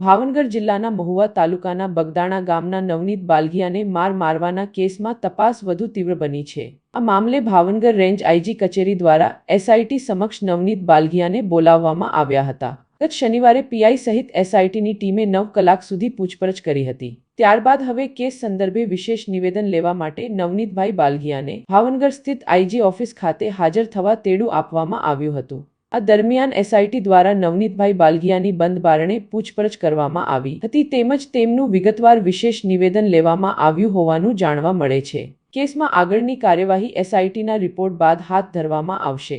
ભાવનગર જિલ્લાના મહુવા તાલુકાના બગદાણા ગામના નવનીત બાલગિયાને માર મારવાના કેસમાં તપાસ વધુ તીવ્ર બની છે. આ મામલે ભાવનગર રેન્જ આઈજી કચેરી દ્વારા એસઆઈટી સમક્ષ નવનીત બાલગિયાને બોલાવવામાં આવ્યા હતા. ગત શનિવારે પીઆઈ સહિત એસઆઈટીની ટીમે નવ કલાક સુધી પૂછપરછ કરી હતી. ત્યારબાદ હવે કેસ સંદર્ભે વિશેષ નિવેદન લેવા માટે નવનીતભાઈ બાલગિયાને ભાવનગર સ્થિત આઈજી ઓફિસ ખાતે હાજર થવા તેડું આપવામાં આવ્યું હતું. આ દરમિયાન એસઆઈટી દ્વારા નવનીતભાઈ બાલગિયાની બંધ બારણે પૂછપરછ કરવામાં આવી હતી તેમજ તેમનું વિગતવાર વિશેષ નિવેદન લેવામાં આવ્યું હોવાનું જાણવા મળે છે. કેસમાં આગળની કાર્યવાહી એસઆઈટીના રિપોર્ટ બાદ હાથ ધરવામાં આવશે.